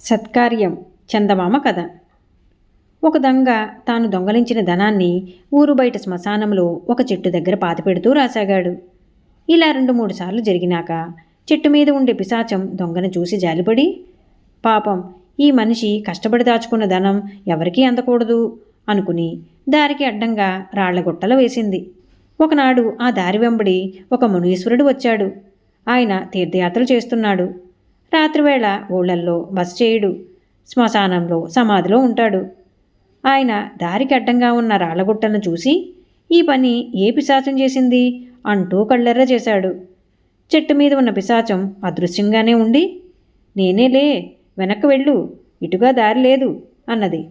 సత్కార్యం చందమామ కథ. ఒక దొంగ తాను దొంగలించిన ధనాన్ని ఊరు బయట శ్మశానంలో ఒక చెట్టు దగ్గర పాతిపెడుతూ రాసాగాడు. ఇలా రెండు మూడు సార్లు జరిగినాక చెట్టు మీద ఉండే పిశాచం దొంగను చూసి జాలిపడి పాపం ఈ మనిషి కష్టపడి దాచుకున్న ధనం ఎవరికీ అందకూడదు అనుకుని దారికి అడ్డంగా రాళ్ళగుట్టలు వేసింది. ఒకనాడు ఆ దారి వెంబడి ఒక మునీశ్వరుడు వచ్చాడు. ఆయన తీర్థయాత్రలు చేస్తున్నాడు. రాత్రివేళ ఊళ్ళల్లో బస చేయుడు శ్మశానంలో సమాధిలో ఉంటాడు. ఆయన దారికి అడ్డంగా ఉన్న రాళ్ళగుట్టను చూసి ఈ పని ఏ పిశాచం చేసింది? అంటూ కళ్ళెర్ర చేశాడు. చెట్టు మీద ఉన్న పిశాచం అదృశ్యంగానే ఉండి నేనేలే వెనక్కి వెళ్ళు ఇటుగా దారి లేదు అన్నది.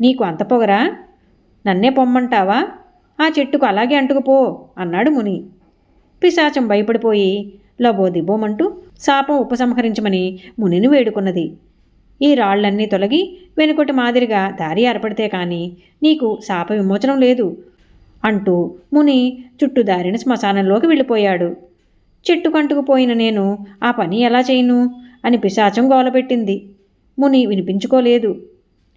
నీకు అంత పొగరా? నన్నే పొమ్మంటావా? ఆ చెట్టుకు అలాగే అంటుకుపో అన్నాడు ముని. పిశాచం భయపడిపోయి లబోదిబోమంటూ శాపం ఉపసంహరించమని మునిని వేడుకున్నది. ఈ రాళ్ళన్నీ తొలగి వెనుకొటి మాదిరిగా దారి ఏర్పడితే కానీ నీకు శాప విమోచనం లేదు అంటూ ముని చుట్టూ దారిన శ్మశానంలోకి వెళ్ళిపోయాడు. చెట్టు కంటుకుపోయిన నేను ఆ పని ఎలా చేయను? అని పిశాచం గోలపెట్టింది ముని వినిపించుకోలేదు.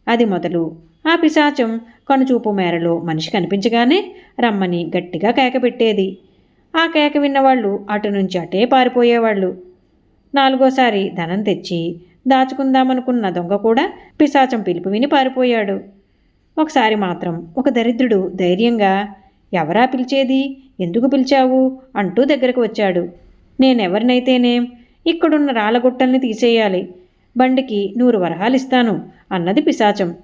అది మొదలు ఆ పిశాచం కనుచూపు మేరలో మనిషి కనిపించగానే రమ్మని గట్టిగా కేకపెట్టేది ఆ కేక విన్నవాళ్ళు అటు నుంచి అటే పారిపోయేవాళ్ళు. నాలుగోసారి ధనం తెచ్చి దాచుకుందామనుకున్న దొంగ కూడా పిశాచం పిలుపు విని పారిపోయాడు. ఒకసారి మాత్రం ఒక దరిద్రుడు ధైర్యంగా ఎవరా పిలిచేది? ఎందుకు పిలిచావు? అంటూ దగ్గరకు వచ్చాడు. నేనెవరినైతేనేం? ఇక్కడున్న రాళ్ళగుట్టల్ని తీసేయాలి. బండికి నూరు వరహాలు ఇస్తాను అన్నది పిశాచం.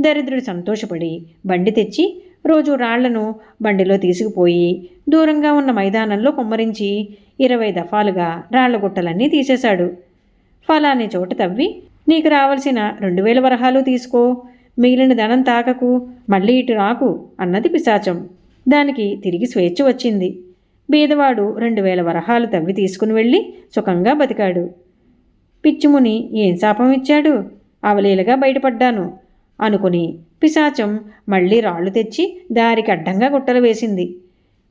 దరిద్రుడు సంతోషపడి బండి తెచ్చి రోజు రాళ్ళను బండిలో తీసుకుపోయి దూరంగా ఉన్న మైదానంలో కుమ్మరించి ఇరవై దఫాలుగా రాళ్ళగుట్టలన్నీ తీసేశాడు. ఫలాని చోట తవ్వి నీకు రావలసిన రెండు వేల వరహాలు తీసుకో మిగిలిన ధనం తాకకు మళ్ళీ ఇటు రాకు అన్నది పిశాచం. దానికి తిరిగి స్వేచ్ఛ వచ్చింది. బీదవాడు రెండు వేల వరహాలు తవ్వి తీసుకుని వెళ్ళి సుఖంగా బతికాడు. పిచ్చిముని ఏం శాపం ఇచ్చాడు? అవలీలగా బయటపడ్డాను. అనుకుని పిశాచం మళ్ళీ రాళ్ళు తెచ్చి దారికి అడ్డంగా గుట్టలు వేసింది.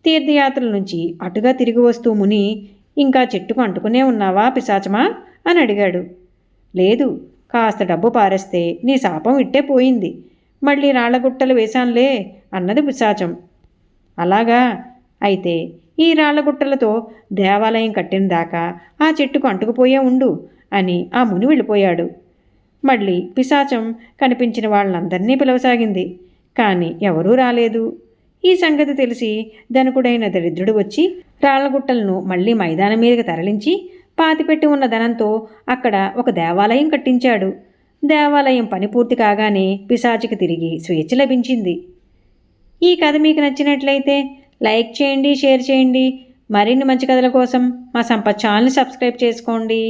తీర్థయాత్రల నుంచి అటుగా తిరిగి వస్తూ ముని ఇంకా చెట్టుకు అంటుకునే ఉన్నావా పిశాచమా? అని అడిగాడు. లేదు కాస్త డబ్బు పారేస్తే నీ శాపం ఇట్టే పోయింది. మళ్ళీ రాళ్ళగుట్టలు వేశానులే అన్నది పిశాచం. అలాగా? అయితే ఈ రాళ్ళగుట్టలతో దేవాలయం కట్టిన దాకా ఆ చెట్టుకు అంటుకుపోయే ఉండు అని ఆ ముని వెళ్ళిపోయాడు. మళ్ళీ పిశాచం కనిపించిన వాళ్ళందరినీ పిలవసాగింది. కానీ ఎవరూ రాలేదు. ఈ సంగతి తెలిసి ధనుకుడైన దరిద్రుడు వచ్చి రాళ్ళగుట్టలను మళ్ళీ మైదానం మీదకి తరలించి పాతిపెట్టి ఉన్న ధనంతో అక్కడ ఒక దేవాలయం కట్టించాడు. దేవాలయం పని పూర్తి కాగానే పిశాచికి తిరిగి స్వేచ్ఛ లభించింది. ఈ కథ మీకు నచ్చినట్లయితే లైక్ చేయండి షేర్ చేయండి. మరిన్ని మంచి కథల కోసం మా సంపత్ ఛానల్ని సబ్స్క్రైబ్ చేసుకోండి.